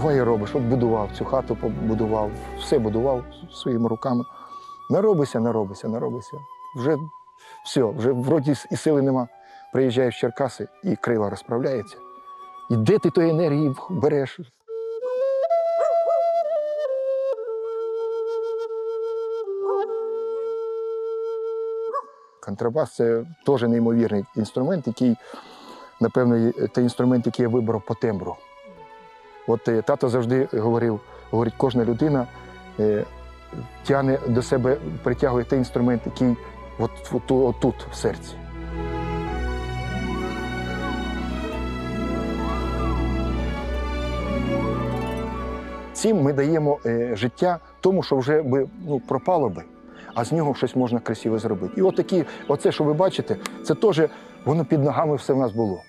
Буває робиш, от будував, цю хату побудував, все будував своїми руками. Наробися, наробися, наробися. Вже все, вже вроді і сили нема. Приїжджаєш в Черкаси і крила розправляється. І де ти тої енергії береш? Контрабас це теж неймовірний інструмент, який, напевно, той інструмент, який я вибрав по тембру. От е, тато завжди говорив, говорить, кожна людина е, тягне до себе, притягує той інструмент, який от, от, от тут, в серці. Цим ми даємо е, життя тому, що вже би ну, пропало би, а з нього щось можна красиве зробити. І от такі, оце, що ви бачите, це теж воно під ногами все в нас було.